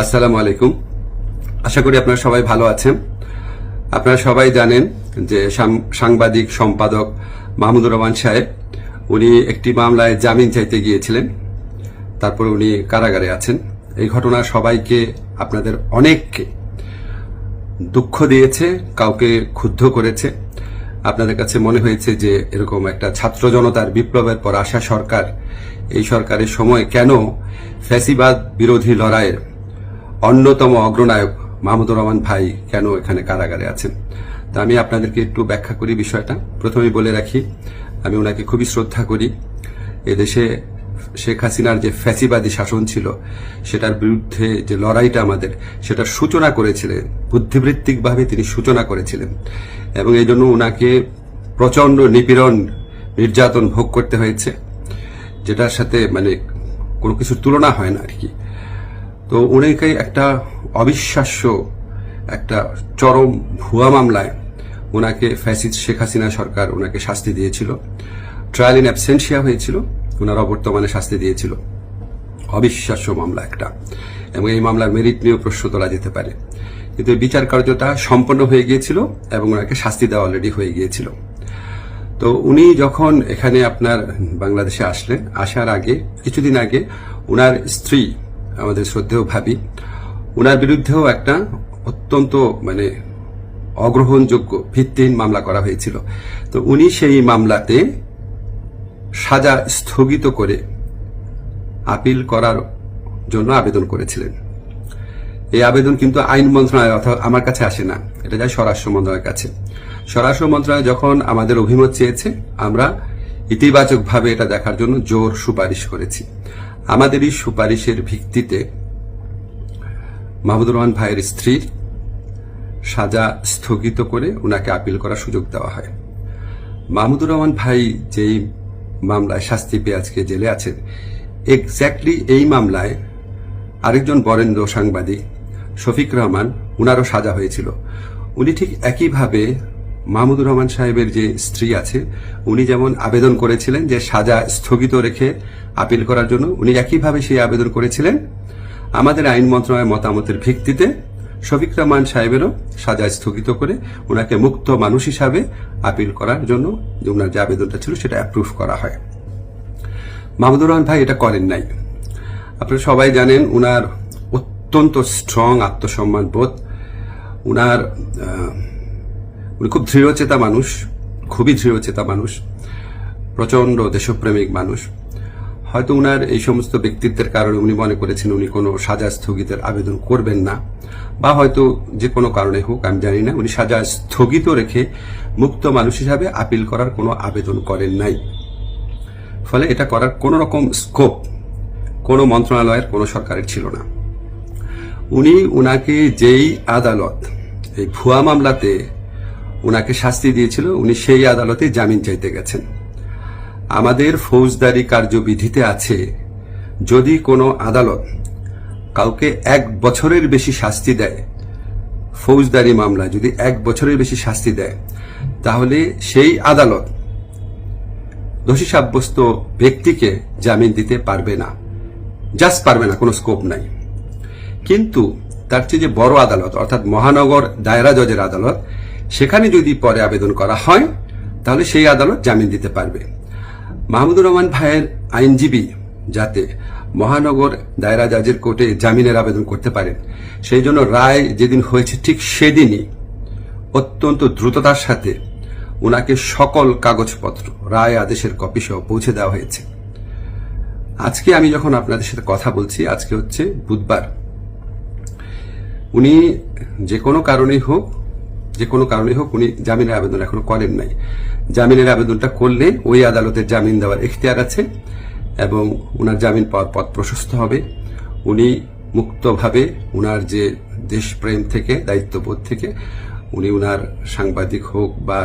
আসসালামু আলাইকুম। আশা করি আপনারা সবাই ভালো আছেন। আপনারা সবাই জানেন যে সাংবাদিক সম্পাদক মাহমুদুর রহমান সাহেব, উনি একটি মামলায় জামিন চাইতে গিয়েছিলেন। তারপর উনি কারাগারে আছেন। এই ঘটনা সবাইকে, আপনাদের অনেককে দুঃখ দিয়েছে, কাউকে ক্ষুব্ধ করেছে। আপনাদের কাছে মনে হয়েছে যে এরকম একটা ছাত্র জনতার বিপ্লবের পর আসা সরকার এই সরকারের সময় কেন ফ্যাসিবাদ বিরোধী লড়াইয়ের অন্যতম অগ্রনায়ক মাহমুদুর রহমান ভাই কেন এখানে কারাগারে আছেন? তা আমি আপনাদেরকে একটু ব্যাখ্যা করি বিষয়টা। প্রথমেই বলে রাখি, আমি ওনাকে খুবই শ্রদ্ধা করি। এদেশে শেখ হাসিনার যে ফ্যাসিবাদী শাসন ছিল, সেটার বিরুদ্ধে যে লড়াইটা আমাদের, সেটার সূচনা করেছিলেন, বুদ্ধিবৃত্তিকভাবে তিনি সূচনা করেছিলেন। এবং এই জন্য ওনাকে প্রচণ্ড নিপীড়ন, নির্যাতন ভোগ করতে হয়েছে। যেটার সাথে মানে কোনো কিছুর তুলনা হয় না আর কি তো উনিকে একটা অবিশ্বাস্য একটা চরম ভুয়া মামলায় ওনাকে ফ্যাসিদ শেখ হাসিনা সরকার ওনাকে শাস্তি দিয়েছিল। ট্রায়াল ইন অ্যাবসেন্সিয়া হয়েছিল ওনার অবর্তমানে শাস্তি দিয়েছিল। অবিশ্বাস্য মামলা একটা। এবং এই মামলার মেরিট নিয়েও প্রশ্ন তোলা যেতে পারে। কিন্তু বিচার কার্যটা সম্পন্ন হয়ে গিয়েছিল এবং ওনাকে শাস্তি দেওয়া অলরেডি হয়ে গিয়েছিল। তো উনি যখন এখানে আপনার বাংলাদেশে আসলেন, আসার আগে, কিছুদিন আগে উনার স্ত্রী, আমাদের শ্রদ্ধেয় ভাবি, উনার বিরুদ্ধেও একটা অত্যন্ত মানে অগ্রহণযোগ্য ভিত্তিহীন মামলা করা হয়েছিল। তো উনি সেই মামলাতে সাজা স্থগিত করে আপিল করার জন্য আবেদন করেছিলেন। এই আবেদন কিন্তু আইন মন্ত্রণালয় অর্থাৎ আমার কাছে আসে না। এটা যায় স্বরাষ্ট্র মন্ত্রণালয়ের কাছে। স্বরাষ্ট্র মন্ত্রণালয় যখন আমাদের অভিমত চেয়েছে, আমরা ইতিবাচকভাবে এটা দেখার জন্য জোর সুপারিশ করেছি। আমাদের এই সুপারিশের ভিত্তিতে মাহমুদুর রহমান ভাইয়ের স্ত্রীর সাজা স্থগিত করে ওনাকে আপিল করার সুযোগ দেওয়া হয়। মাহমুদুর রহমান ভাই যেই মামলায় শাস্তি পেয়ে আজকে জেলে আছেন, এক্স্যাক্টলি এই মামলায় আরেকজন বরেন্দ্র সাংবাদিক শফিক রহমান উনারও সাজা হয়েছিল। উনি ঠিক একইভাবে মাহমুদুর রহমান সাহেবের যে স্ত্রী আছে উনি যেমন আবেদন করেছিলেন যে সাজা স্থগিত রেখে আপিল করার জন্য উনি একইভাবে সেই আবেদন করেছিলেন। আমাদের আইন মন্ত্রণালয়ের মতামতের ভিত্তিতে শফিক রহমান সাহেবেরও সাজা স্থগিত করে ওনাকে মুক্ত মানুষ হিসাবে আপিল করার জন্য যে ওনার যে আবেদনটা ছিল সেটা অ্যাপ্রুভ করা হয়। মাহমুদুর রহমান ভাই এটা করেন নাই। আপনারা সবাই জানেন উনার অত্যন্ত স্ট্রং আত্মসম্মান বোধ আহ, উনি খুব দৃঢ়চেতা মানুষ, খুবই দৃঢ়চেতা মানুষ প্রচণ্ড দেশপ্রেমিক মানুষ। হয়তো উনার এই সমস্ত ব্যক্তিত্বের কারণে উনি মনে করেছেন উনি কোনো সাজা স্থগিতের আবেদন করবেন না, বা হয়তো যে কোনো কারণে হোক, আমি জানি না, উনি সাজা স্থগিত রেখে মুক্ত মানুষ হিসাবে আপিল করার কোনো আবেদন করেন নাই। ফলে এটা করার কোনো রকম স্কোপ কোনো মন্ত্রণালয়ের, কোনো সরকারের ছিল না। উনি উনাকে যেই আদালত, এই ভুয়া মামলাতে উনাকে শাস্তি দিয়েছিল, উনি সেই আদালতে জামিন চাইতে গেছেন। আমাদের ফৌজদারি কার্যবিধিতে আছে, যদি কোনো আদালত কাউকে এক বছরের বেশি শাস্তি দেয়, ফৌজদারি মামলা যদি এক বছরের বেশি শাস্তি দেয়, তাহলে সেই আদালত দোষী সাব্যস্ত ব্যক্তিকে জামিন দিতে পারবে না। জাস্ট পারবে না, কোনো স্কোপ নাই। কিন্তু তার চেয়ে যে বড় আদালত, অর্থাৎ মহানগর দায়রা জজের আদালত সেখানে যদি পরে আবেদন করা হয়, তাহলে সেই আদালত জামিন দিতে পারবে। মাহমুদুর রহমান ভাইয়ের আইনজীবী যাতে মহানগর দায়রা জাজের কোর্টে জামিনের আবেদন করতে পারেন, সেই জন্য রায় যেদিন হয়েছে ঠিক সেদিনই অত্যন্ত দ্রুততার সাথে ওনাকে সকল কাগজপত্র, রায় আদেশের কপি সহ পৌঁছে দেওয়া হয়েছে। আজকে আমি যখন আপনাদের সাথে কথা বলছি, আজকে হচ্ছে বুধবার। উনি যে কোনো কারণেই হোক যে কোনো কারণেই হোক উনি জামিনের আবেদন এখনও করেন নাই। জামিনের আবেদনটা করলে ওই আদালতের জামিন দেওয়ার এখতিয়ার আছে এবং উনার জামিন পাওয়ার পথ প্রশস্ত হবে। উনি মুক্তভাবে উনার যে দেশপ্রেম থেকে, দায়িত্ববোধ থেকে, উনি উনার সাংবাদিক হোক বা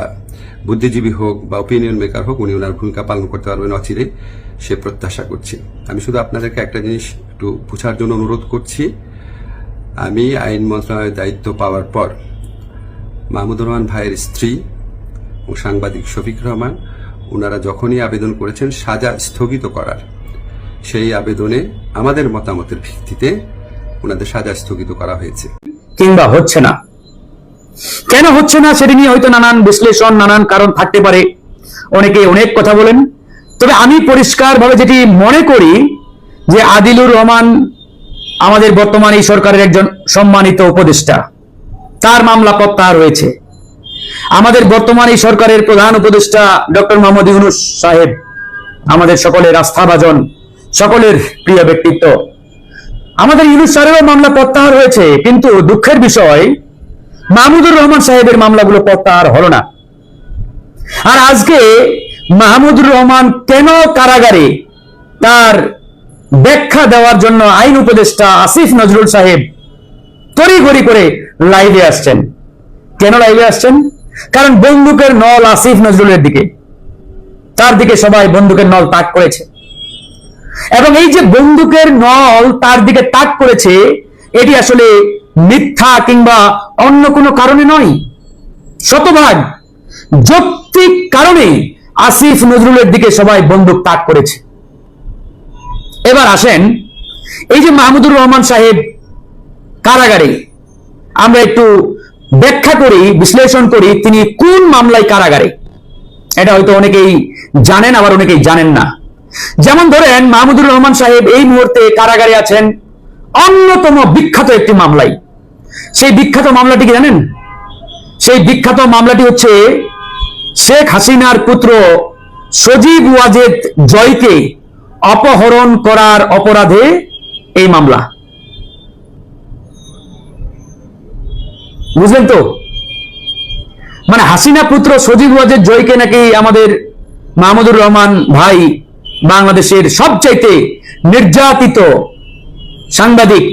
বুদ্ধিজীবী হোক বা ওপিনিয়ন মেকার হোক, উনি উনার ভূমিকা পালন করতে পারবেন অচিরে, সে প্রত্যাশা করছি। আমি শুধু আপনাদেরকে একটা জিনিস একটু বোঝার জন্য অনুরোধ করছি। আমি আইন মন্ত্রণালয়ের দায়িত্ব পাওয়ার পর মাহমুদুর রহমান ভাইয়ের স্ত্রী ও সাংবাদিক শফিক রহমান ওনারা যখনই আবেদন করেছেন সাজা স্থগিত করার। সেই আবেদনে আমাদের মতামতের ভিত্তিতে ওনাদের সাজা স্থগিত করা হয়েছে। কিংবা হচ্ছে না। কেন হচ্ছে না সেটি নিয়ে হয়তো নানান বিশ্লেষণ, নানান কারণ থাকতে পারে। অনেকে অনেক কথা বলেন। তবে আমি পরিষ্কারভাবে যেটি মনে করি যে আদিলুর রহমান আমাদের বর্তমান এই সরকারের একজন সম্মানিত উপদেষ্টা। তার মামলা প্রত্যাহার হয়েছে আমাদের বর্তমান এই সরকারের প্রধান উপদেষ্টা ডক্টর মোহাম্মদ ইউনুস সাহেব, আমাদের সকলের আস্থাভাজন, সকলের প্রিয় ব্যক্তিত্ব। আমাদের ইউনুস সাহেবের মামলা প্রত্যাহার হয়েছে কিন্তু দুঃখের বিষয়, মাহমুদুর রহমান সাহেবের মামলাগুলো প্রত্যাহার হলো না। আর আজকে মাহমুদুর রহমান কেন কারাগারে তার ব্যাখ্যা দেওয়ার জন্য আইন উপদেষ্টা আসিফ নজরুল সাহেব তড়িঘড়ি করে লাইভে আসছেন। কেন লাইভে আসছেন? কারণ বন্দুকের নল আসিফ নজরুলের দিকে। তার দিকে সবাই বন্দুকের নল তাক করেছে। এবং এই যে বন্দুকের নল তার দিকে তাক করেছে, এটি আসলে মিথ্যা কিংবা অন্য কোনো কারণে নয়। শতভাগ যৌক্তিক কারণে আসিফ নজরুলের দিকে সবাই বন্দুক তাক করেছে। এবার আসেন এই যে মাহমুদুর রহমান সাহেব কারাগারে। আমরা একটু ব্যাখ্যা করি, বিশ্লেষণ করি তিনি কোন মামলায় কারাগারে। এটা হয়তো অনেকেই জানেন, আবার অনেকেই জানেন না। যেমন ধরেন, মাহমুদুর রহমান সাহেব এই মুহূর্তে কারাগারে আছেন, অন্যতম বিখ্যাত একটি মামলায়। সেই বিখ্যাত মামলাটি কি জানেন? সেই বিখ্যাত মামলাটি হচ্ছে শেখ হাসিনার পুত্র সজীব ওয়াজেদ জয়কে অপহরণ করার অপরাধে এই মামলা। বুঝলেন তো? মানে হাসিনা পুত্র সজীব ওয়াজেদ জয়কে নাকি আমাদের মাহমুদুর রহমান ভাই বাংলাদেশের সবচাইতে নির্যাতিত সাংবাদিক,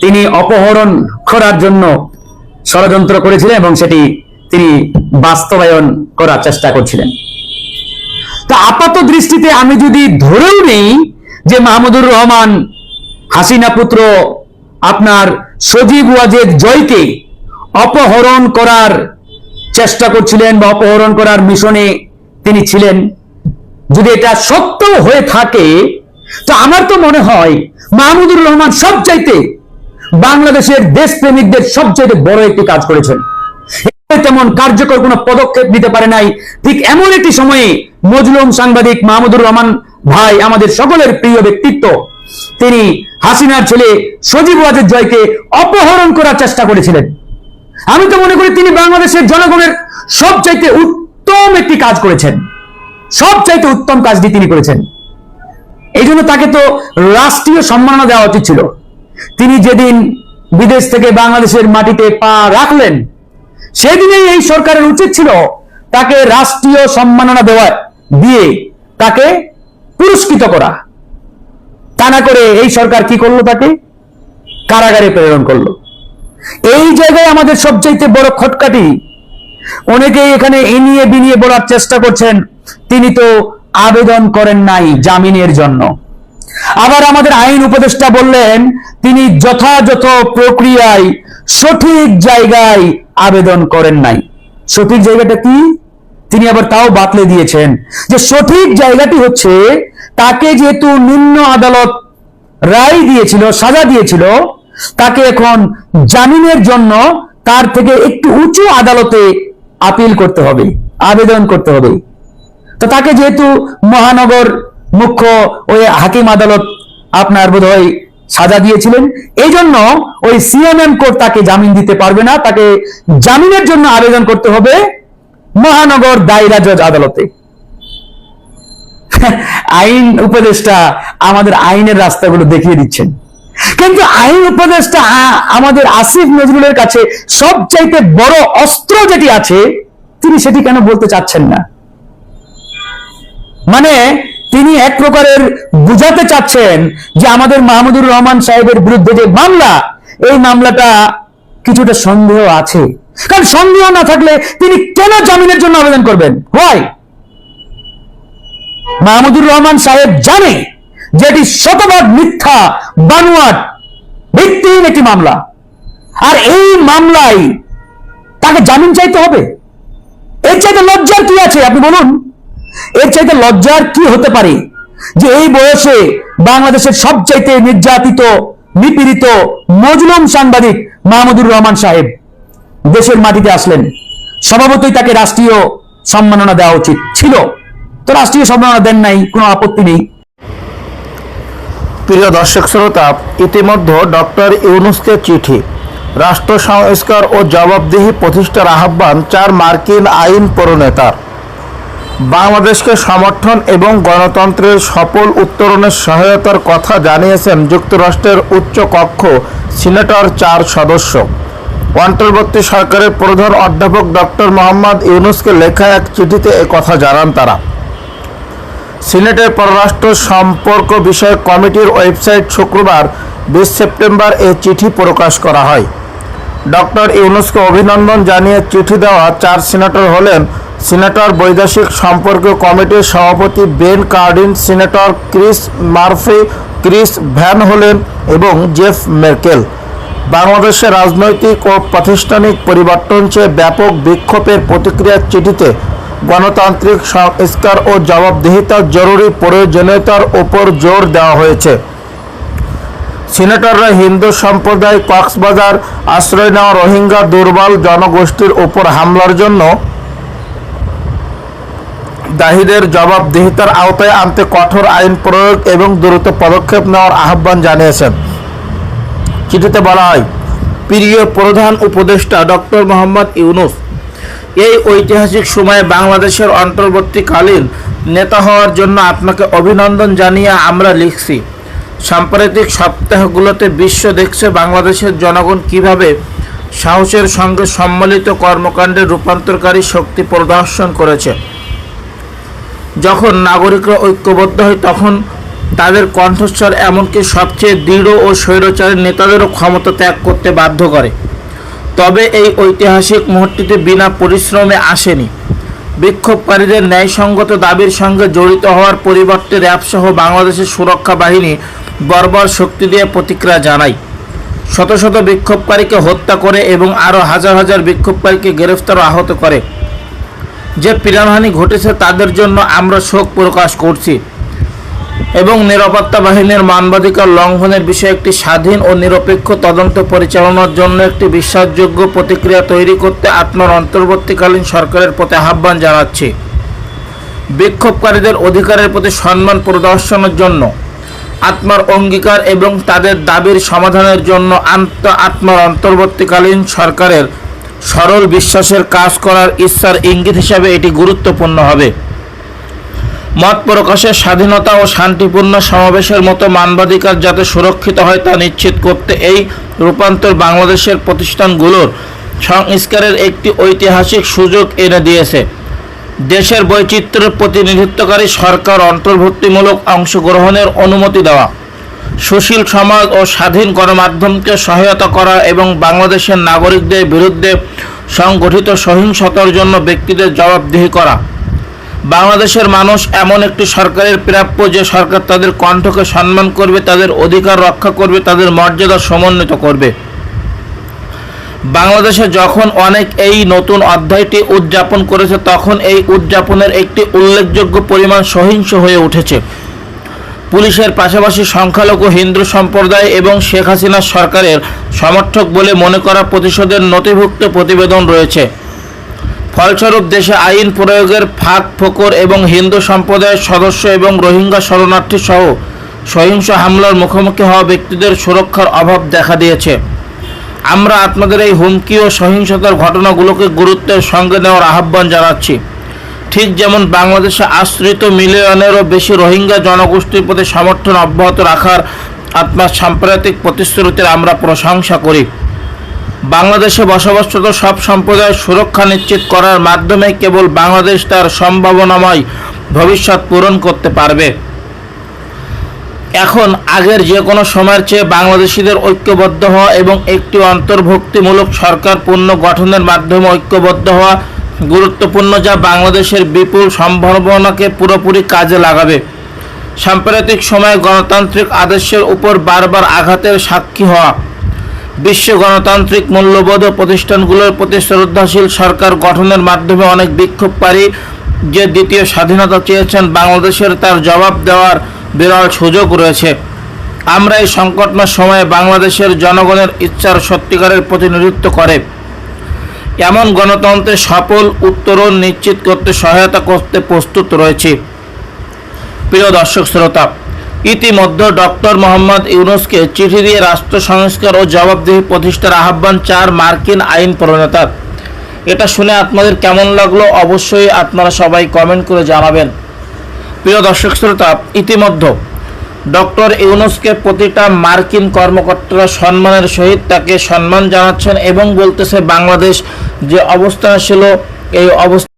তিনি অপহরণ করার জন্য ষড়যন্ত্র করেছিলেন এবং সেটি তিনি বাস্তবায়ন করার চেষ্টা করছিলেন। তা আপাত দৃষ্টিতে আমি যদি ধরেও নেই যে মাহমুদুর রহমান হাসিনা পুত্র আপনার সজীব ওয়াজেদ জয়কে অপহরণ করার চেষ্টা করছিলেন বা অপহরণ করার মিশনে তিনি ছিলেন। যদি এটা সত্য হয়ে থাকে, তো আমার তো মনে হয় মাহমুদুর রহমান সবচাইতে বাংলাদেশের দেশপ্রেমিকদের সবচাইতে বড় একটি কাজ করেছেন। তেমন কার্যকর কোনো পদক্ষেপ নিতে পারে নাই। ঠিক এমন একটি সময়ে মজলুম সাংবাদিক মাহমুদুর রহমান ভাই, আমাদের সকলের প্রিয় ব্যক্তিত্ব, তিনি হাসিনার ছেলে সজীব ওয়াজের জয়কে অপহরণ করার চেষ্টা করেছিলেন। আমি তো মনে করি তিনি বাংলাদেশের জনগণের সবচাইতে উত্তম একটি কাজ করেছেন। সবচাইতে উত্তম কাজটি তিনি করেছেন। এই জন্য তাকে তো রাষ্ট্রীয় সম্মাননা দেওয়া উচিত ছিল। তিনি যেদিন বিদেশ থেকে বাংলাদেশের মাটিতে পা রাখলেন, সেদিনেই এই সরকারের উচিত ছিল তাকে রাষ্ট্রীয় সম্মাননা দেওয়া দিয়ে তাকে পুরস্কৃত করা। তা না করে এই সরকার কি করল তাকে? কারাগারে প্রেরণ করল। এই জায়গায় আমাদের সবচাইতে বড় খটকাটি। অনেকেই এখানে এনিয়ে বিনিয়ে বলার চেষ্টা করছেন, তিনি তো আবেদন করেন নাই জামিনের জন্য। আবার আমাদের আইন উপদেষ্টা বললেন, তিনি যথাযথ প্রক্রিয়ায় সঠিক জায়গায় আবেদন করেন নাই। সঠিক জায়গাটা কি? তিনি আবার তাও বাতলে দিয়েছেন যে সঠিক জায়গাটি হচ্ছে, তাকে যেহেতু নিম্ন আদালত রায় দিয়েছিল, সাজা দিয়েছিল তাকে এখন জামিনের জন্য তার থেকে একটু উঁচু আদালতে আপিল করতে হবে, আবেদন করতে হবে। তো তাকে যেহেতু মহানগর মুখ্য ওই হাকিম আদালত আপনার বোধ সাজা দিয়েছিলেন এই জন্য ওই সিএমএম কোর্ট তাকে জামিন দিতে পারবে না। তাকে জামিনের জন্য আবেদন করতে হবে মহানগর দায়রা জজ আদালতে। আইন উপদেষ্টা আমাদের আইনের রাস্তাগুলো দেখিয়ে দিচ্ছেন। কিন্তু আইন উপদেষ্টা আমাদের আসিফ নজরুলের কাছে সবচাইতে বড় অস্ত্র যেটি আছে, তিনি সেটি কেন বলতে চাচ্ছেন না? মানে তিনি এক প্রকারের বুঝাতে চাচ্ছেন যে আমাদের মাহমুদুর রহমান সাহেবের বিরুদ্ধে যে মামলা, এই মামলাটা কিছুটা সন্দেহ আছে। কারণ সন্দেহ না থাকলে তিনি কেন জামিনের জন্য আবেদন করবেন? হয় মাহমুদুর রহমান সাহেব জানে যে এটি শতভাগ মিথ্যা, বানোয়াট, ভিত্তিহীন একটি মামলা। আর এই মামলায় তাকে জামিন চাইতে হবে? এর চাইতে লজ্জার কি আছে, আপনি বলুন? এর চাইতে লজ্জার কি হতে পারে যে এই বয়সে বাংলাদেশের সবচাইতে নির্যাতিত, নিপীড়িত, মজলুম সাংবাদিক মাহমুদুর রহমান সাহেব দেশের মাটিতে আসলেন। স্বভাবতই তাকে রাষ্ট্রীয় সম্মাননা দেওয়া উচিত ছিল। তো রাষ্ট্রীয় সম্মাননা দেন নাই, কোনো আপত্তি নেই। প্রিয় দর্শক শ্রোতা, ইতিমধ্যে ডক্টর ইউনুসকে চিঠি। রাষ্ট্র সংস্কার ও জবাবদিহি প্রতিষ্ঠার আহ্বান চার মার্কিন আইন প্রণেতার। বাংলাদেশকে সমর্থন এবং গণতন্ত্রের সফল উত্তরণের সহায়তার কথা জানিয়েছেন যুক্তরাষ্ট্রের উচ্চ কক্ষ সিনেটর চার সদস্য। অন্তর্বর্তী সরকারের প্রধান অধ্যাপক ডক্টর মোহাম্মদ ইউনুসকে লেখা এক চিঠিতে কথা জানান তারা। সিনেটের পররাষ্ট্র সম্পর্ক বিষয়ক কমিটির ওয়েবসাইট শুক্রবার, বিশ সেপ্টেম্বর এ চিঠি প্রকাশ করা হয়। ডক্টর ইউনুসকে অভিনন্দন জানিয়ে চিঠি দেওয়া চার সিনেটর হলেন সিনেটর বৈদেশিক সম্পর্ক কমিটির সভাপতি Ben Cardin, senator Chris Murphy, Chris Van Hollen এবং জেফ মের্কেল। বাংলাদেশের রাজনৈতিক ও প্রাতিষ্ঠানিক পরিবর্তন চেয়ে ব্যাপক বিক্ষোভের প্রতিক্রিয়ার চিঠিতে গণতান্ত্রিক সংস্কার ও জবাবদিহিতার জরুরি প্রয়োজনীয়তার উপর জোর দেওয়া হয়েছে। সিনেটররা হিন্দু সম্প্রদায় কক্সবাজার আশ্রয় নেওয়া রোহিঙ্গা দুর্বল জনগোষ্ঠীর উপর হামলার জন্য দাহিদের জবাবদিহিতার আওতায় আনতে কঠোর আইন প্রয়োগ এবং দ্রুত পদক্ষেপ নেওয়ার আহ্বান জানিয়েছেন। চিঠিতে বলা হয়, প্রিয় প্রধান উপদেষ্টা ডক্টর মোহাম্মদ ইউনুস এই ঐতিহাসিক সময়ে বাংলাদেশের অন্তর্বর্তীকালীন নেতা হওয়ার জন্য আপনাকে অভিনন্দন জানিয়ে আমরা লিখছি, সাম্প্রতিক সপ্তাহগুলোতে বিশ্ব দেখছে বাংলাদেশের জনগণ কীভাবে সাহসের সঙ্গে সম্মিলিত কর্মকাণ্ডে রূপান্তরকারী শক্তি প্রদর্শন করেছে। যখন নাগরিকরা ঐক্যবদ্ধ হয়, তখন তাদের কণ্ঠস্বর এমনকি সবচেয়ে দৃঢ় ও স্বৈরচারী নেতাদেরও ক্ষমতা ত্যাগ করতে বাধ্য করে। তবে এই ঐতিহাসিক মুহূর্তটি বিনা পরিশ্রমে আসেনি। বিক্ষোভকারীদের ন্যায়সঙ্গত দাবির সঙ্গে জড়িত হওয়ার পরিবর্তে র্যাবসহ বাংলাদেশের সুরক্ষা বাহিনী বর্বর শক্তি দিয়ে প্রতিক্রিয়া জানায়। শত শত বিক্ষোভকারীকে হত্যা করে এবং আরও হাজার হাজার বিক্ষোভকারীকে গ্রেফতার আহত করে। যে প্রাণহানি ঘটেছে তাদের জন্য আমরা শোক প্রকাশ করছি। এবং নিরাপত্তা বাহিনীর মানবাধিকার লঙ্ঘনের বিষয়ে একটি স্বাধীন ও নিরপেক্ষ তদন্ত পরিচালনার জন্য একটি বিশ্বাসযোগ্য প্রতিক্রিয়া তৈরি করতে আপনার অন্তর্বর্তীকালীন সরকারের প্রতি আহ্বান জানাচ্ছি। বিক্ষোভকারীদের অধিকারের প্রতি সম্মান প্রদর্শনের জন্য আত্মার অঙ্গীকার এবং তাদের দাবির সমাধানের জন্য আন্ত আত্মার অন্তর্বর্তীকালীন সরকারের সরল বিশ্বাসের কাজ করার ইচ্ছার ইঙ্গিত হিসাবে এটি গুরুত্বপূর্ণ হবে। মত প্রকাশের স্বাধীনতা ও শান্তিপূর্ণ সমাবেশের মতো মানবাধিকার যাতে সুরক্ষিত হয় তা নিশ্চিত করতে এই রূপান্তর বাংলাদেশের প্রতিষ্ঠানগুলোর সংস্কারের একটি ঐতিহাসিক সুযোগ এনে দিয়েছে। দেশের বৈচিত্র্যের প্রতিনিধিত্বকারী সরকার অন্তর্ভুক্তিমূলক অংশগ্রহণের অনুমতি দেওয়া, সুশীল সমাজ ও স্বাধীন গণমাধ্যমকে সহায়তা করা এবং বাংলাদেশের নাগরিকদের বিরুদ্ধে সংগঠিত সহিংসতার জন্য ব্যক্তিদের জবাবদিহি করা। বাংলাদেশের মানুষ এমন একটি সরকারের প্রাপ্য যে সরকার তাদের কণ্ঠকে সম্মান করবে, তাদের অধিকার রক্ষা করবে, তাদের মর্যাদা সমন্বিত করবে। বাংলাদেশে যখন অনেক এই নতুন অধ্যায়টি উদযাপন করেছে, তখন এই উদযাপনের একটি উল্লেখযোগ্য পরিমাণ সহিংস হয়ে উঠেছে। পুলিশের পাশাপাশি সংখ্যালঘু হিন্দু সম্প্রদায় এবং শেখ হাসিনার সরকারের সমর্থক বলে মনে করা প্রতিশোধের নথিভুক্ত প্রতিবেদন রয়েছে। ফলস্বরূপ দেশে আইন প্রয়োগের ফাঁক ফোকর এবং হিন্দু সম্প্রদায়ের সদস্য এবং রোহিঙ্গা শরণার্থী সহ সহিংস হামলার মুখোমুখি হওয়া ব্যক্তিদের সুরক্ষার অভাব দেখা দিয়েছে। আমরা আপনাদের এই হুমকি ও সহিংসতার ঘটনাগুলোকে গুরুত্বের সঙ্গে নেওয়ার আহ্বান জানাচ্ছি। ঠিক যেমন বাংলাদেশে আশ্রিত মিলিয়নেরও বেশি রোহিঙ্গা জনগোষ্ঠীর প্রতি সমর্থন অব্যাহত রাখার আপনার সাম্প্রতিক প্রতিশ্রুতির আমরা প্রশংসা করি। বাংলাদেশে বসবাসরত সব সম্প্রদায়ের সুরক্ষা নিশ্চিত করার মাধ্যমে কেবল বাংলাদেশ তার সম্ভাবনাময় ভবিষ্যৎ পূরণ করতে পারবে। এখন আগের যে কোনো সময়ের চেয়ে বাংলাদেশিদের ঐক্যবদ্ধ হওয়া এবং একটি অন্তর্ভুক্তিমূলক সরকার পূর্ণ গঠনের মাধ্যমে ঐক্যবদ্ধ হওয়া গুরুত্বপূর্ণ যা বাংলাদেশের বিপুল সম্ভাবনাকে পুরোপুরি কাজে লাগাবে। সাম্প্রতিক সময়ে গণতান্ত্রিক আদর্শের উপর বারবার আঘাতের সাক্ষী হওয়া বিশ্ব গণতান্ত্রিক মূল্যবোধ ও প্রতিষ্ঠানগুলোর প্রতি শ্রদ্ধাশীল সরকার গঠনের মাধ্যমে অনেক বিক্ষোভকারী যে দ্বিতীয় স্বাধীনতা চেয়েছেন বাংলাদেশের তার জবাব দেওয়ার বিরল সুযোগ রয়েছে। আমরা এই সংকটময় সময়ে বাংলাদেশের জনগণের ইচ্ছার সত্যিকারের প্রতিনিধিত্ব করে। এমন গণতন্ত্রের সফল উত্তরণ নিশ্চিত করতে সহায়তা করতে প্রস্তুত রয়েছে। প্রিয় দর্শক, শ্রোতা ইতিমধ্যে ডক্টর মোহাম্মদ ইউনুসকে চিঠি দিয়ে রাষ্ট্র সংস্কার ও জবাবদিহি প্রতিষ্ঠার আহ্বান চার মার্কিন আইন প্রণেতা এটা শুনে আপনাদের কেমন লাগল অবশ্যই আপনারা সবাই কমেন্ট করে জানাবেন। প্রিয় দর্শক শ্রোতা, ইতিমধ্যে ডক্টর ইউনুসকে প্রতিটা মার্কিন কর্মকর্তারা সম্মানের সহিত তাকে সম্মান জানাচ্ছেন এবং বলতেছে বাংলাদেশ যে অবস্থান ছিল এই অবস্থা